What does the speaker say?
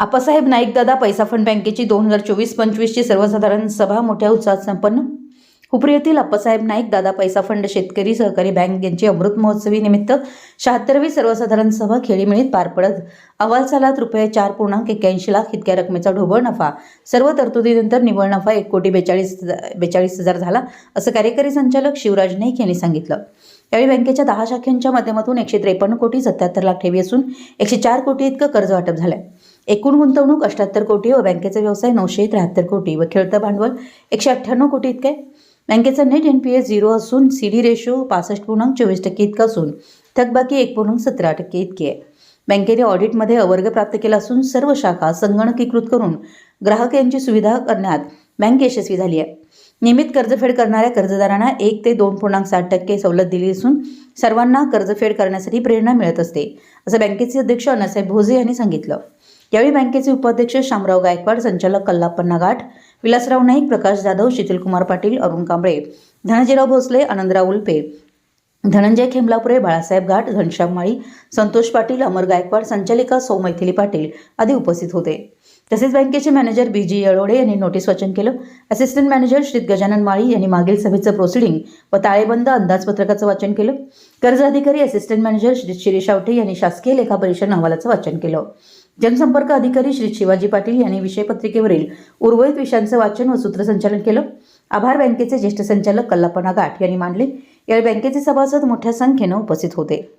अप्पासाहेब नाईक दादा पैसा फंड बँकेची दोन हजार चोवीस पंचवीसची सर्वसाधारण सभा मोठ्या उत्साहात संपन्न. हुपरी येथील आप्पासाहेब नाईक दादा पैसा फंड शेतकरी सहकारी बँक यांची अमृत महोत्सवी निमित्त शहात्तरवी सर्वसाधारण सभा खेळीमेळीत पार पडत. अहवाल सालात रुपये चार पूर्णांक एक्क्याऐंशी लाख इतक्या रकमेचा ढोबळ नफा सर्व तरतुदीनंतर निव्वळ नफा एक कोटी बेचाळीस बेचाळीस हजार झाला असं कार्यकारी संचालक शिवराज नाईक यांनी सांगितलं. यावेळी बँकेच्या दहा शाखांच्या माध्यमातून एकशे त्रेपन्न कोटी सत्याहत्तर लाख ठेवी असून एकशे चार कोटी इतकं कर्ज वाटप आहे एकूण गुंतवणूक अठ्याहत्तर कोटी व बँकेचा व्यवसाय नऊशे त्र्याहत्तर कोटी व खेळतं भांडवल एकशे अठ्ठ्याण्णव कोटी इतके आहे. बँकेचा net N P S zero असून सी डी रेशो पासष्ट पूर्णांक चोवीस टक्के इतका असून थकबाकी एक पूर्णांक सतरा टक्के इतकी आहे. बँकेने ऑडिटमध्ये अवर्ग प्राप्त केला असून सर्व शाखा संगणकीकृत करून ग्राहक यांची सुविधा करण्यात बँक यशस्वी झाली आहे. नियमित कर्जफेड करणाऱ्या कर्जदारांना एक ते दोन पूर्णांक साठ टक्के सवलत दिली असून सर्वांना कर्जफेड करण्यासाठी प्रेरणा मिळत असते असं बँकेचे अध्यक्ष अण्णासाहेब भोजे यांनी सांगितलं. यावेळी बँकेचे उपाध्यक्ष शामराव गायकवाड संचालक कल्लाप्पन्ना गाठ विलासराव नाईक प्रकाश जाधव शीतलकुमार पाटील अरुण कांबळे धनंजयराव भोसले आनंदराव उल्पे धनंजय खेमलापुरे बाळासाहेब घाट घनश्याम माळी संतोष पाटील अमर गायकवाड संचालिका सौ मैथिली पाटील आदी उपस्थित होते. तसेच बँकेचे मॅनेजर बी जी येळोडे यांनी नोटीस वाचन केलं. असिस्टंट मॅनेजर श्री गजानन माळी यांनी मागील सभेचं प्रोसिडिंग व ताळेबंद अंदाजपत्रकाचं वाचन केलं. कर्ज अधिकारी असिस्टंट मॅनेजर श्री शिरीष आवटे यांनी शासकीय लेखा परीक्षण अहवालाचं वाचन केलं. जनसंपर्क अधिकारी श्री शिवाजी पाटील यांनी विषयपत्रिकेवरील उर्वरित विषयांचं वाचन व सूत्रसंचालन केलं. आभार बँकेचे ज्येष्ठ संचालक कल्लापना गाठ यांनी मांडले. यावेळी बँकेचे सभासद मोठ्या संख्येनं उपस्थित होते.